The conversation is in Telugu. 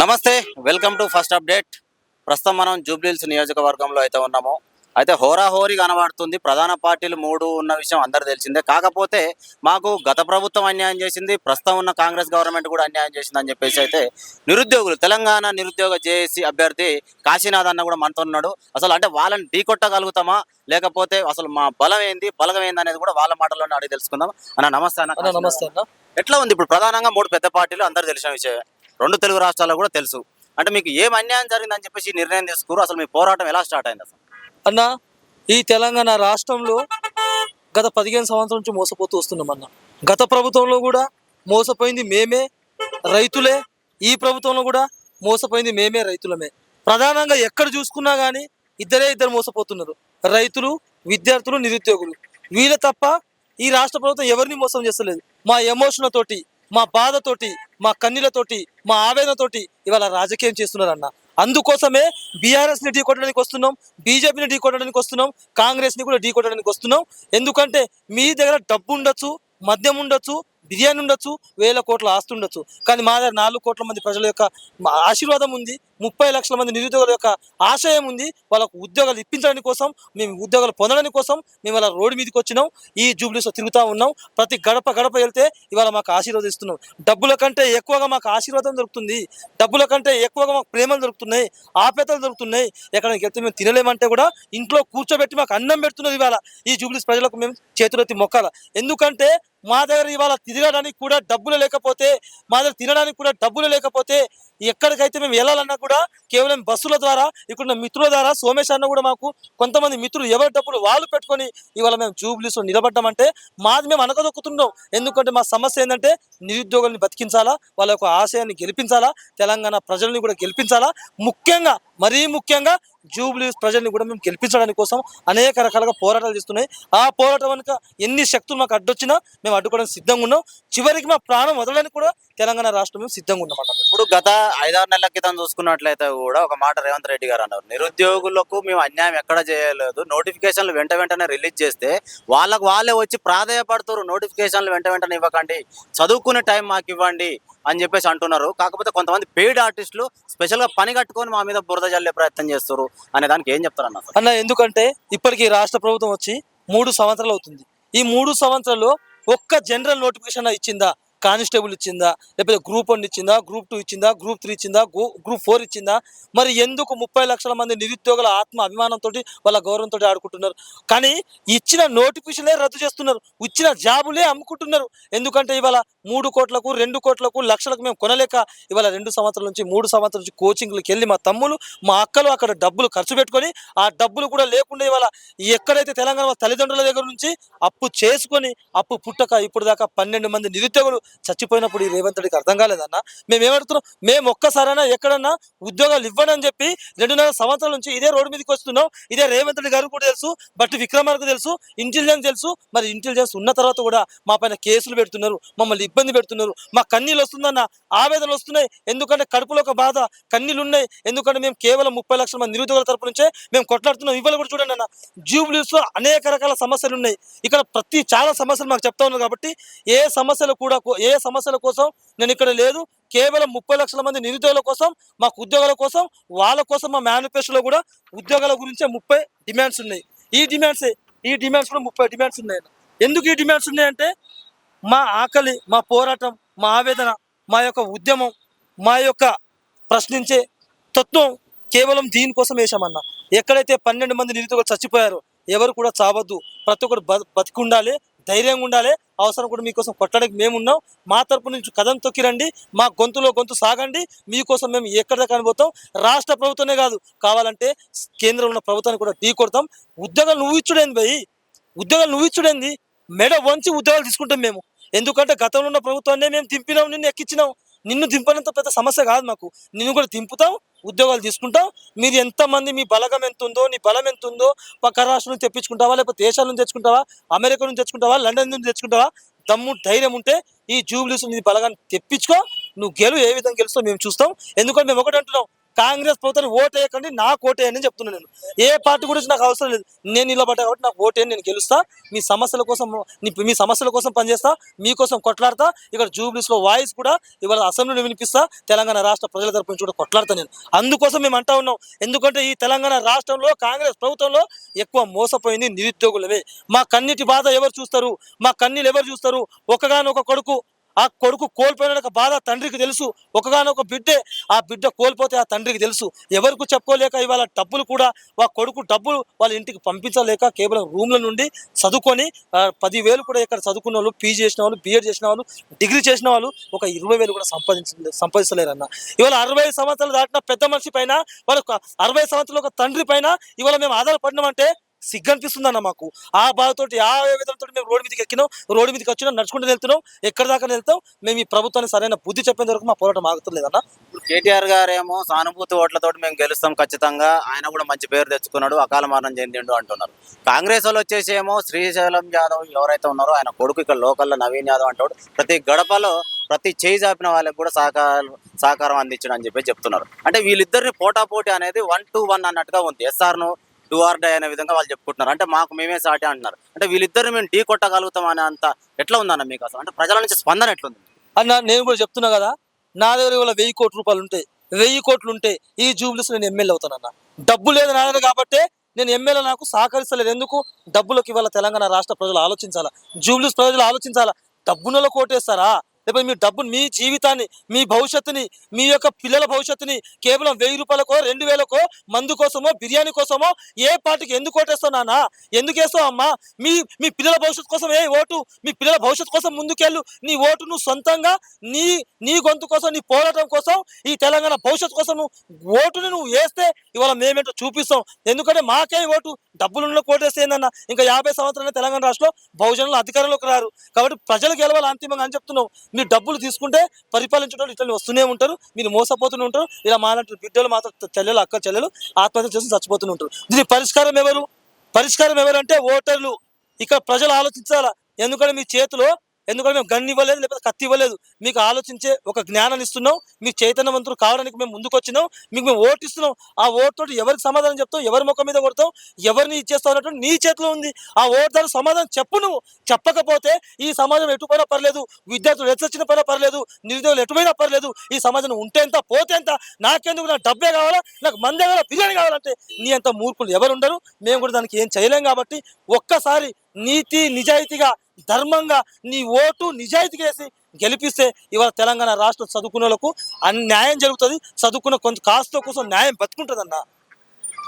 నమస్తే వెల్కమ్ టు ఫస్ట్ అప్డేట్. ప్రస్తుతం మనం జూబ్లీల్స్ నియోజకవర్గంలో అయితే ఉన్నాము. అయితే హోరాహోరీ కనబడుతుంది. ప్రధాన పార్టీలు మూడు ఉన్న విషయం అందరు తెలిసిందే. కాకపోతే మాకు గత ప్రభుత్వం అన్యాయం చేసింది. ప్రస్తుతం ఉన్న కాంగ్రెస్ గవర్నమెంట్ కూడా అన్యాయం చేసింది అని చెప్పేసి అయితే నిరుద్యోగులు తెలంగాణ నిరుద్యోగ జేఏసీ అభ్యర్థి కాశీనాథ్ అన్న కూడా మనతో ఉన్నాడు. అసలు అంటే వాళ్ళని ఢీకొట్టగలుగుతామా లేకపోతే అసలు మా బలం ఏంది? బలగం ఏంది అనేది కూడా వాళ్ళ మాటల్లోనే అడిగి తెలుసుకుందాం. అన్న నమస్తే అన్న నమస్తే అన్న. ఎట్లా ఉంది ఇప్పుడు? ప్రధానంగా మూడు పెద్ద పార్టీలు అందరు తెలిసిన విషయమే. రెండు తెలుగు రాష్ట్రాల్లో కూడా తెలుసు. అంటే మీకు ఏం అన్యాయం జరిగిందని చెప్పేసి నిర్ణయం తీసుకురు అసలు మీ పోరాటం ఎలా స్టార్ట్ అయింది అసలు? అన్న ఈ తెలంగాణ రాష్ట్రంలో గత పదిహేను సంవత్సరం నుంచి మోసపోతూ వస్తున్నాం అన్న. గత ప్రభుత్వంలో కూడా మోసపోయింది మేమే రైతులే. ఈ ప్రభుత్వంలో కూడా మోసపోయింది మేమే రైతులమే. ప్రధానంగా ఎక్కడ చూసుకున్నా కానీ ఇద్దరే ఇద్దరు మోసపోతున్నారు. రైతులు విద్యార్థులు నిరుద్యోగులు. వీళ్ళ తప్ప ఈ రాష్ట్ర ప్రభుత్వం ఎవరిని మోసం చేస్తలేదు? మా ఎమోషన్ తోటి మా బాధతోటి మా కన్నీలతోటి మా ఆవేదనతోటి ఇవాళ రాజకీయం చేస్తున్నారన్న. అందుకోసమే బీఆర్ఎస్ని ఢీకొట్టడానికి వస్తున్నాం బీజేపీని ఢీకొట్టడానికి వస్తున్నాం కాంగ్రెస్ని కూడా ఢీకొట్టడానికి వస్తున్నాం. ఎందుకంటే మీ దగ్గర డబ్బు ఉండొచ్చు మద్యం ఉండొచ్చు బిర్యానీ ఉండొచ్చు వేల కోట్ల ఆస్తి ఉండొచ్చు. కానీ మా దగ్గర నాలుగు కోట్ల మంది ప్రజల యొక్క మా ఆశీర్వాదం ఉంది ముప్పై లక్షల మంది నిరుద్యోగుల యొక్క ఆశయం ఉంది. వాళ్ళకు ఉద్యోగాలు ఇప్పించడానికి కోసం మేము ఉద్యోగాలు పొందడానికి కోసం మేము ఇలా రోడ్డు మీదకి వచ్చినాం. ఈ జూబ్లీస్లో తిరుగుతూ ఉన్నాం. ప్రతి గడప గడప వెళ్తే ఇవాళ మాకు ఆశీర్వదిస్తున్నాం. డబ్బుల కంటే ఎక్కువగా మాకు ఆశీర్వాదం దొరుకుతుంది. డబ్బుల కంటే ఎక్కువగా మాకు ప్రేమలు దొరుకుతున్నాయి. ఆప్యాతలు దొరుకుతున్నాయి. ఎక్కడికి వెళ్తే మేము తినలేమంటే కూడా ఇంట్లో కూర్చోబెట్టి మాకు అన్నం పెడుతున్నది ఇవాళ ఈ జూబ్లీస్ ప్రజలకు మేము చేతులెత్తి మొక్కాల. ఎందుకంటే మా దగ్గర ఇవాళ తిరగడానికి కూడా డబ్బులు లేకపోతే మా దగ్గర తినడానికి కూడా డబ్బులు లేకపోతే ఎక్కడికైతే మేము వెళ్ళాలన్నా కూడా కేవలం బస్సుల ద్వారా ఇక్కడ మిత్రుల ద్వారా సోమేష్ అన్న కూడా మాకు కొంతమంది మిత్రులు ఎవరి డబ్బులు వాళ్ళు పెట్టుకొని ఇవాళ మేము జూబ్లీస్లో నిలబడ్డామంటే మాది మేము అనగదొక్కుతున్నాం. ఎందుకంటే మా సమస్య ఏంటంటే నిరుద్యోగుల్ని బతికించాలా వాళ్ళ యొక్క ఆశయాన్ని గెలిపించాలా తెలంగాణ ప్రజల్ని కూడా గెలిపించాలా. ముఖ్యంగా మరీ ముఖ్యంగా జూబ్లీస్ ప్రజల్ని కూడా మేము గెలిపించడానికి కోసం అనేక రకాలుగా పోరాటాలు చేస్తున్నాయి. ఆ పోరాటం వెనుక ఎన్ని శక్తులు మాకు అడ్డొచ్చినా మేము అడ్డుకోవడానికి సిద్ధంగా ఉన్నాం. చివరికి మా ప్రాణం వదలడానికి కూడా తెలంగాణ రాష్ట్రం మేము సిద్ధంగా ఉన్నాం అన్నమాట. ఇప్పుడు గత ఐదారు నెలల క్రితం చూసుకున్నట్లయితే కూడా ఒక మాట రేవంత్ రెడ్డి గారు అన్నారు. నిరుద్యోగులకు మేము అన్యాయం ఎక్కడ చేయలేదు. నోటిఫికేషన్లు వెంట వెంటనే రిలీజ్ చేస్తే వాళ్ళకు వాళ్ళే వచ్చి ప్రాధాయపడుతున్నారు. నోటిఫికేషన్లు వెంట వెంటనే ఇవ్వకండి. చదువుకునే టైం మాకు ఇవ్వండి. అని చెప్పేసి అంటున్నారు. కాకపోతే కొంతమంది పెయిడ్ ఆర్టిస్టులు స్పెషల్గా పని కట్టుకొని మా మీద బురద జల్లే ప్రయత్నం చేస్తారు అనే దానికి ఏం చెప్తారు అన్న అన్న ఎందుకంటే ఇప్పటికీ రాష్ట్ర ప్రభుత్వం వచ్చి మూడు సంవత్సరాలు అవుతుంది. ఈ మూడు సంవత్సరాలు ఒక్క జనరల్ నోటిఫికేషన్ ఇచ్చిందా? కానిస్టేబుల్ ఇచ్చిందా లేకపోతే గ్రూప్ వన్ ఇచ్చిందా గ్రూప్ టూ ఇచ్చిందా గ్రూప్ త్రీ ఇచ్చిందా గ్రూప్ ఫోర్ ఇచ్చిందా? మరి ఎందుకు ముప్పై లక్షల మంది నిరుద్యోగుల ఆత్మ అభిమానంతో వాళ్ళ గౌరవంతో ఆడుకుంటున్నారు? కానీ ఇచ్చిన నోటిఫికేషన్లే రద్దు చేస్తున్నారు. ఇచ్చిన జాబులే అమ్ముకుంటున్నారు. ఎందుకంటే ఇవాళ మూడు కోట్లకు రెండు కోట్లకు లక్షలకు మేము కొనలేక ఇవాళ రెండు సంవత్సరాల నుంచి మూడు సంవత్సరాల నుంచి కోచింగ్లకు వెళ్ళి మా తమ్ములు మా అక్కలు అక్కడ డబ్బులు ఖర్చు పెట్టుకొని ఆ డబ్బులు కూడా లేకుండా ఇవాళ ఎక్కడైతే తెలంగాణ వాళ్ళ తల్లిదండ్రుల దగ్గర నుంచి అప్పు చేసుకొని అప్పు పుట్టక ఇప్పుడు దాకా పన్నెండు మంది నిరుద్యోగులు చచ్చిపోయినప్పుడు ఈ రేవంత్ రెడ్డికి అర్థం కాలేదన్న మేము ఏమడుతున్నాం? మేము ఒక్కసారైనా ఎక్కడన్నా ఉద్యోగాలు ఇవ్వనని చెప్పి రెండున్నర సంవత్సరాల నుంచి ఇదే రోడ్డు మీదకి వస్తున్నాం. ఇదే రేవంత్ రెడ్డి గారు కూడా తెలుసు. బట్ విక్రమార్కు తెలుసు. ఇంటెలిజెన్స్ తెలుసు. మరి ఇంటెలిజెన్స్ ఉన్న తర్వాత కూడా మా పైన కేసులు పెడుతున్నారు. మమ్మల్ని ఇబ్బంది పెడుతున్నారు. మా కన్నీళ్ళు వస్తుందన్న. ఆవేదనలు వస్తున్నాయి. ఎందుకంటే కడుపులో ఒక బాధ. కన్నీళ్ళు ఉన్నాయి ఎందుకంటే మేము కేవలం ముప్పై లక్షల మంది నిరుద్యోగుల తరపు నుంచే మేము కొట్లాడుతున్నాం. ఇవాళ కూడా చూడండి అన్న. జూబ్లీస్లో అనేక రకాల సమస్యలు ఉన్నాయి ఇక్కడ ప్రతి చాలా సమస్యలు మాకు చెప్తా ఉన్నారు కాబట్టి ఏ సమస్యలు కూడా ఏ సమస్యల కోసం నేను ఇక్కడ లేదు. కేవలం ముప్పై లక్షల మంది నిరుద్యోగుల కోసం మాకు ఉద్యోగాల కోసం వాళ్ళ కోసం మా మేనిఫెస్టోలో కూడా ఉద్యోగాల గురించే ముప్పై డిమాండ్స్ ఉన్నాయి. ఈ డిమాండ్స్ ఈ డిమాండ్స్ కూడా ముప్పై డిమాండ్స్ ఉన్నాయి. ఎందుకు ఈ డిమాండ్స్ ఉన్నాయంటే మా ఆకలి మా పోరాటం మా ఆవేదన మా యొక్క ఉద్యమం మా యొక్క ప్రశ్నించే తత్వం కేవలం దీనికోసం వేశామన్న ఎక్కడైతే పన్నెండు మంది నిరుద్యోగులు చచ్చిపోయారో ఎవరు కూడా చావద్దు. ప్రతి ఒక్కరు బ- బతికి ఉండాలి. ధైర్యంగా ఉండాలి. అవసరం కూడా మీకోసం కొట్టడానికి మేమున్నాం. మా తరపు నుంచి కథం తొక్కిరండి. మా గొంతులో గొంతు సాగండి. మీకోసం మేము ఎక్కడ దాకా రాష్ట్ర ప్రభుత్వమే కాదు. కావాలంటే కేంద్రంలో ఉన్న ప్రభుత్వాన్ని కూడా ఢీ కొడతాం. ఉద్యోగాలు నువ్వు ఇచ్చుడేంది భయ్ ఉద్యోగాలు నువ్వు ఇచ్చుడేంది? మెడ వంచి ఉద్యోగాలు తీసుకుంటాం మేము. ఎందుకంటే గతంలో ఉన్న ప్రభుత్వాన్ని మేము దింపినాం నిన్ను ఎక్కించినాం. నిన్ను దింపనంత పెద్ద సమస్య కాదు మాకు. నిన్ను కూడా దింపుతాం ఉద్యోగాలు తీసుకుంటాం. మీరు ఎంతమంది మీ బలగం ఎంత ఉందో నీ బలం ఎంత ఉందో పక్క రాష్ట్రం నుంచి తెప్పించుకుంటావా లేకపోతే దేశాల నుంచి తెచ్చుకుంటావా అమెరికా నుంచి తెచ్చుకుంటావా లండన్ నుంచి తెచ్చుకుంటావా? దమ్ము ధైర్యం ఉంటే ఈ జూబ్లీస్ నీ బలగాన్ని తెప్పించుకో. నువ్వు గెలు ఏ విధంగా గెలుస్తావు మేము చూస్తాం. ఎందుకంటే మేము ఒకటి అంటున్నాం కాంగ్రెస్ ప్రభుత్వాన్ని వేయకండి నాకు ఓటేయని చెప్తున్నాను నేను. ఏ పార్టీ గురించి నాకు అవసరం లేదు. నేను నిలబడ్డా కాబట్టి నాకు ఓటేయని నేను గెలుస్తా. మీ సమస్యల కోసం మీ సమస్యల కోసం పనిచేస్తా మీకోసం కొట్లాడతా. ఇక్కడ జూబ్లీస్లో వాయిస్ కూడా ఇవాళ అసెంబ్లీలో వినిపిస్తా. తెలంగాణ రాష్ట్ర ప్రజల తరపు నుంచి కూడా కొట్లాడతా నేను. అందుకోసం మేము అంటా ఉన్నాం. ఎందుకంటే ఈ తెలంగాణ రాష్ట్రంలో కాంగ్రెస్ ప్రభుత్వంలో ఎక్కువ మోసపోయింది నిరుద్యోగులవే మా కన్నిటి బాధ ఎవరు చూస్తారు? మా కన్నీళ్ళు ఎవరు చూస్తారు? ఒకగానొక కొడుకు ఆ కొడుకు కోల్పోయిన బాధ తండ్రికి తెలుసు. ఒకగానొక బిడ్డే ఆ బిడ్డ కోల్పోతే ఆ తండ్రికి తెలుసు. ఎవరికి చెప్పుకోలేక ఇవాళ డబ్బులు కూడా ఆ కొడుకు డబ్బులు వాళ్ళ ఇంటికి పంపించలేక కేవలం రూమ్ల నుండి చదువుకొని పదివేలు కూడా ఇక్కడ చదువుకున్న వాళ్ళు పీజీ చేసిన వాళ్ళు బీఎడ్ చేసిన వాళ్ళు డిగ్రీ చేసిన వాళ్ళు ఒక ఇరవై వేలు కూడా సంపాదించ సంపాదించలేరన్న. ఇవాళ అరవై సంవత్సరాలు దాటిన పెద్ద మనిషి పైన వాళ్ళ అరవై సంవత్సరాల ఒక తండ్రి పైన ఇవాళ మేము ఆధారపడినామంటే సిగ్గనిపిస్తుందన్న మాకు. ఆ బాధతోటి ఆ వేదనతో మేము రోడ్డు మీదకి ఎక్కినాం. రోడ్డు మీదకి వచ్చినాం నడుచుకుంటూ వెళ్తున్నాం. ఎక్కడి దాకా వెళ్తాం? మేము ఈ ప్రభుత్వాన్ని సరైన బుద్ధి చెప్పేంత వరకు మా పోరాటం ఆగుతలేదన్న. కేటీఆర్ గారేమో సానుభూతి ఓట్లతోటి మేము గెలుస్తాం ఖచ్చితంగా. ఆయన కూడా మంచి పేరు తెచ్చుకున్నాడు. అకాల మరణం చెందిండు అంటున్నారు. కాంగ్రెస్ వాళ్ళు వచ్చేసి ఏమో శ్రీశైలం యాదవ్ ఎవరైతే ఉన్నారో ఆయన కొడుకు ఇక్కడ లోకల్లో నవీన్ యాదవ్ అంటాడు. ప్రతి గడపలో ప్రతి చేయి చాపిన వాళ్ళకి కూడా సహకారం సహకారం అందించడం అని చెప్పి చెప్తున్నారు. అంటే వీళ్ళిద్దరిని పోటాపోటీ అనేది వన్ టు వన్ అన్నట్టుగా ఉంది. ఎస్ఆర్ను టూ ఆర్ డై అనే విధంగా వాళ్ళు చెప్పుకుంటున్నారు. అంటే మాకు మేమే సాటి అంటున్నారు. అంటే వీళ్ళిద్దరు మేము ఢీ కొట్టగలుగుతాం అనే అంత ఎట్లా ఉందన్న మీకు అసలు? అంటే ప్రజల నుంచి స్పందన ఎట్లుంది? అన్న నేను కూడా చెప్తున్నా కదా నా దగ్గర ఇవాళ వెయ్యి కోట్ల రూపాయలు ఉంటాయి వెయ్యి కోట్లు ఉంటే ఈ జూబ్లీస్ నేను ఎమ్మెల్యే అవుతానన్న. డబ్బు లేదు నా దగ్గర కాబట్టి నేను ఎమ్మెల్యే నాకు సహకరిస్తలేదు. ఎందుకు? డబ్బులకు ఇవాళ తెలంగాణ రాష్ట్ర ప్రజలు ఆలోచించాలా? జూబ్లీస్ ప్రజలు ఆలోచించాలా? డబ్బులలో కోటేస్తారా? లేకపోతే మీ డబ్బు మీ జీవితాన్ని మీ భవిష్యత్తుని మీ యొక్క పిల్లల భవిష్యత్తుని కేవలం వెయ్యి రూపాయలకో రెండు వేలకో మందు కోసమో బిర్యానీ కోసమో ఏ పార్టీకి ఎందుకు ఓటేస్తావు నాన్న? ఎందుకు వేస్తావు అమ్మా? మీ మీ పిల్లల భవిష్యత్తు కోసం ఏ ఓటు? మీ పిల్లల భవిష్యత్తు కోసం ముందుకెళ్ళు. నీ ఓటు నువ్వు సొంతంగా నీ నీ గొంతు కోసం నీ పోరాటం కోసం ఈ తెలంగాణ భవిష్యత్తు కోసం నువ్వు ఓటుని నువ్వు వేస్తే ఇవాళ మేమేంటో చూపిస్తాం. ఎందుకంటే మాకే ఓటు. డబ్బులున్న కోటేస్తే ఏందన్న? ఇంకా యాభై సంవత్సరాలు తెలంగాణ రాష్ట్రంలో బహుజనులు అధికారంలోకి రారు. కాబట్టి ప్రజలు గెలవాలి అంతిమంగా అని చెప్తున్నాం మీరు డబ్బులు తీసుకుంటే పరిపాలించడం ఇట్లా వస్తూనే ఉంటారు మీరు మోసపోతూనే ఉంటారు. ఇలా మాలాంటి బిడ్డలు మాత్రం చెల్లెలు అక్క చెల్లెలు ఆత్మహత్య చేసి చచ్చిపోతూనే ఉంటారు. దీని పరిష్కారం ఎవరు? పరిష్కారం ఎవరంటే ఓటర్లు. ఇక్కడ ప్రజలు ఆలోచించాలా? ఎందుకంటే మీ చేతిలో ఎందుకంటే మేము గన్ ఇవ్వలేదు లేకపోతే కత్తి ఇవ్వలేదు. మీకు ఆలోచించే ఒక జ్ఞానాన్ని ఇస్తున్నాం. మీకు చైతన్యవంతులు కావడానికి మేము ముందుకు వచ్చినాం. మీకు మేము ఓటిస్తున్నాం ఆ ఓటుతో ఎవరికి సమాధానం చెప్తాం? ఎవరి ముఖం మీద కొడతాం? ఎవరిని ఇచ్చేస్తావు అన్నట్టు నీ చేతిలో ఉంది. ఆ ఓటు దాని సమాధానం చెప్పు నువ్వు. చెప్పకపోతే ఈ సమాజం ఎటుపోయినా పర్లేదు. విద్యార్థులు ఎచ్చొచ్చిన పైన పర్లేదు. నిరుద్యోగులు ఎటుపోయినా పర్లేదు. ఈ సమాజం ఉంటే ఎంత పోతే ఎంత? నాకెందుకు? నాకు డబ్బే కావాలా? నాకు మందే కావాలా? బిర్యానీ కావాలంటే నీ అంత మూర్ఖులు ఎవరు ఉండరు. మేము కూడా దానికి ఏం చేయలేం కాబట్టి ఒక్కసారి నీతి నిజాయితీగా ధర్మంగా నీ ఓటు నిజాయితీగా వేసి గెలిపిస్తే ఇవాళ తెలంగాణ రాష్ట్రం చదువుకునే వాళ్ళకు అన్యాయం జరుగుతుంది. చదువుకున్న కొంత కాస్త కోసం న్యాయం బతుకుంటుంది